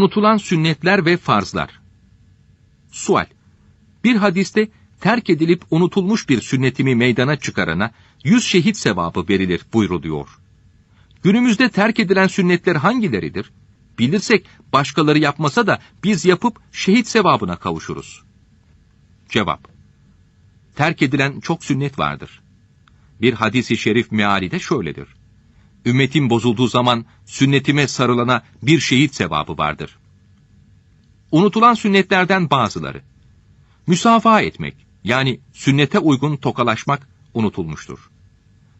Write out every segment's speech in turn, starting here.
Unutulan sünnetler ve farzlar. Sual. Bir hadiste terk edilip unutulmuş bir sünnetimi meydana çıkarana yüz şehit sevabı verilir buyruluyor. Günümüzde terk edilen sünnetler hangileridir? Bilirsek başkaları yapmasa da biz yapıp şehit sevabına kavuşuruz. Cevap. Terk edilen çok sünnet vardır. Bir hadisi şerif meali de şöyledir. Ümmetim bozulduğu zaman sünnetime sarılana bir şehit sevabı vardır. Unutulan sünnetlerden bazıları. Müsafaha etmek, yani sünnete uygun tokalaşmak unutulmuştur.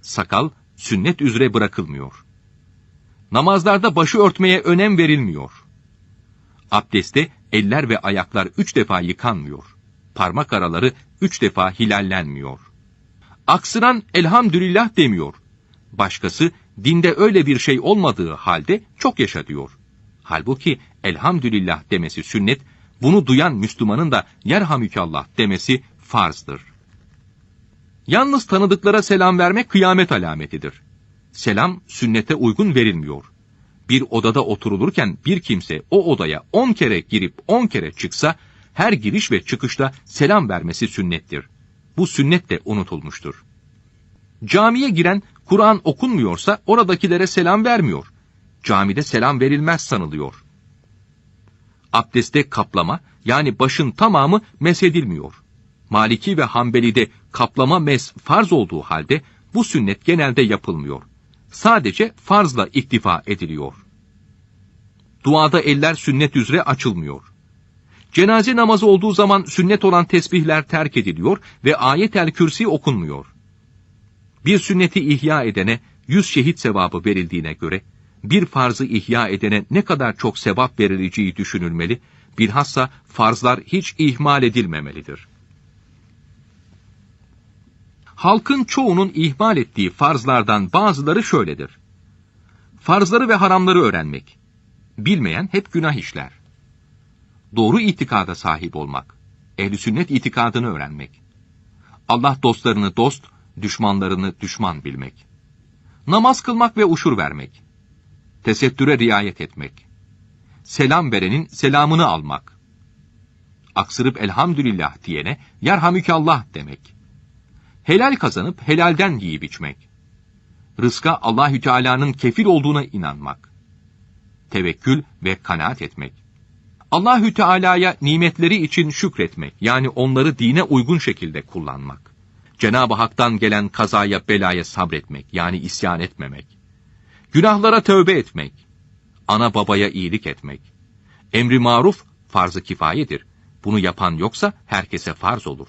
Sakal, sünnet üzere bırakılmıyor. Namazlarda başı örtmeye önem verilmiyor. Abdeste eller ve ayaklar üç defa yıkanmıyor. Parmak araları üç defa hilallenmiyor. Aksıran elhamdülillah demiyor. Başkası dinde öyle bir şey olmadığı halde çok yaşa diyor. Halbuki elhamdülillah demesi sünnet, bunu duyan Müslümanın da yerhamükallah demesi farzdır. Yalnız tanıdıklara selam vermek kıyamet alametidir. Selam sünnete uygun verilmiyor. Bir odada oturulurken bir kimse o odaya on kere girip on kere çıksa, her giriş ve çıkışta selam vermesi sünnettir. Bu sünnet de unutulmuştur. Camiye giren Kur'an okunmuyorsa oradakilere selam vermiyor. Camide selam verilmez sanılıyor. Abdeste kaplama yani başın tamamı mesedilmiyor. Maliki ve Hanbeli'de kaplama mes farz olduğu halde bu sünnet genelde yapılmıyor. Sadece farzla iktifa ediliyor. Duada eller sünnet üzere açılmıyor. Cenaze namazı olduğu zaman sünnet olan tesbihler terk ediliyor ve ayet-el kürsi okunmuyor. Bir sünneti ihya edene yüz şehit sevabı verildiğine göre, bir farzı ihya edene ne kadar çok sevap verileceği düşünülmeli, bilhassa farzlar hiç ihmal edilmemelidir. Halkın çoğunun ihmal ettiği farzlardan bazıları şöyledir. Farzları ve haramları öğrenmek. Bilmeyen hep günah işler. Doğru itikada sahip olmak. Ehli sünnet itikadını öğrenmek. Allah dostlarını dost, düşmanlarını düşman bilmek. Namaz kılmak ve uşur vermek. Tesettüre riayet etmek. Selam verenin selamını almak. Aksırıp elhamdülillah diyene yerhamükallah demek. Helal kazanıp helalden yiyip içmek. Rızka Allahü Teala'nın kefil olduğuna inanmak. Tevekkül ve kanaat etmek. Allahü Teala'ya nimetleri için şükretmek, yani onları dine uygun şekilde kullanmak. Cenab-ı Hak'tan gelen kazaya belaya sabretmek, yani isyan etmemek. Günahlara tövbe etmek. Ana babaya iyilik etmek. Emri maruf farz-ı kifayedir. Bunu yapan yoksa herkese farz olur.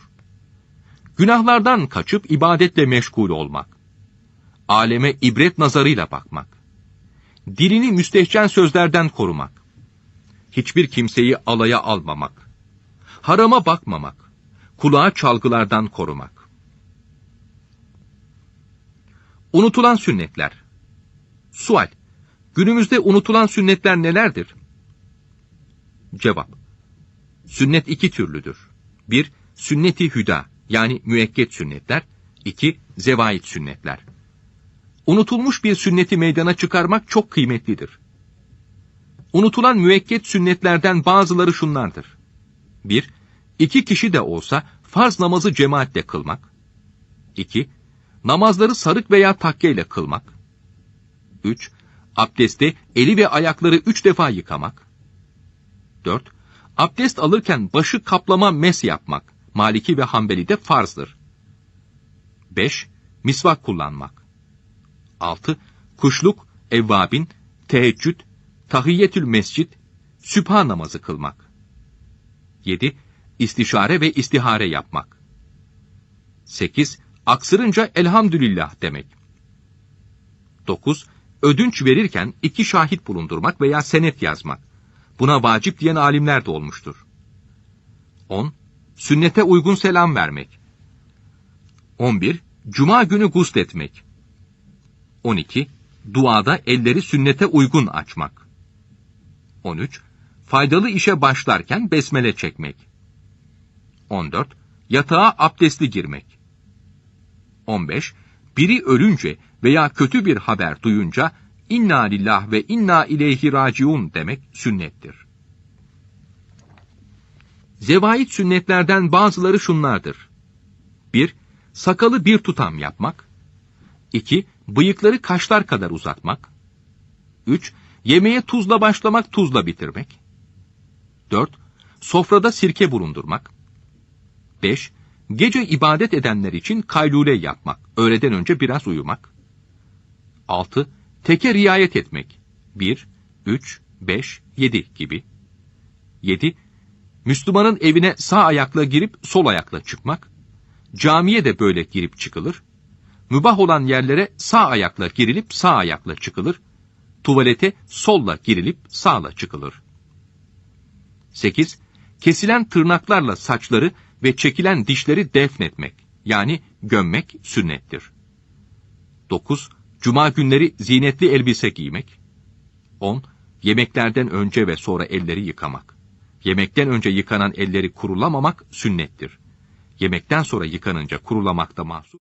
Günahlardan kaçıp ibadetle meşgul olmak. Aleme ibret nazarıyla bakmak. Dilini müstehcen sözlerden korumak. Hiçbir kimseyi alaya almamak. Harama bakmamak. Kulağa çalgılardan korumak. Unutulan sünnetler. Sual. Günümüzde unutulan sünnetler nelerdir? Cevap. Sünnet iki türlüdür. Bir, sünneti hüda yani müekket sünnetler. İki, zevait sünnetler. Unutulmuş bir sünneti meydana çıkarmak çok kıymetlidir. Unutulan müekket sünnetlerden bazıları şunlardır. Bir, iki kişi de olsa farz namazı cemaatle kılmak. İki, namazları sarık veya takkeyle kılmak. 3. Abdesti eli ve ayakları üç defa yıkamak. 4. Abdest alırken başı kaplama mes yapmak. Maliki ve Hanbeli'de farzdır. 5. Misvak kullanmak. 6. Kuşluk, evvabin, teheccüd, tahiyyetül mescit, sübha namazı kılmak. 7. İstişare ve istihare yapmak. 8. Aksırınca elhamdülillah demek. 9. Ödünç verirken iki şahit bulundurmak veya senet yazmak. Buna vacip diyen alimler de olmuştur. 10. Sünnete uygun selam vermek. 11. Cuma günü gusletmek. 12. Duada elleri sünnete uygun açmak. 13. Faydalı işe başlarken besmele çekmek. 14. Yatağa abdestli girmek. 15. Biri ölünce veya kötü bir haber duyunca inna lillah ve inna ileyhi raciun demek sünnettir. Zevait sünnetlerden bazıları şunlardır. 1. Sakalı bir tutam yapmak. 2. Bıyıkları kaşlar kadar uzatmak. 3. Yemeğe tuzla başlamak, tuzla bitirmek. 4. Sofrada sirke bulundurmak. 5. Gece ibadet edenler için kaylule yapmak, öğleden önce biraz uyumak. 6. Teke riayet etmek. 1, 3, 5, 7 gibi. 7. Müslümanın evine sağ ayakla girip sol ayakla çıkmak. Camiye de böyle girip çıkılır. Mübah olan yerlere sağ ayakla girilip sağ ayakla çıkılır. Tuvalete solla girilip sağla çıkılır. 8. Kesilen tırnaklarla saçları ve çekilen dişleri defnetmek, yani gömmek sünnettir. 9. Cuma günleri zinetli elbise giymek. 10. Yemeklerden önce ve sonra elleri yıkamak. Yemekten önce yıkanan elleri kurulamamak sünnettir. Yemekten sonra yıkanınca kurulamakta mahsur.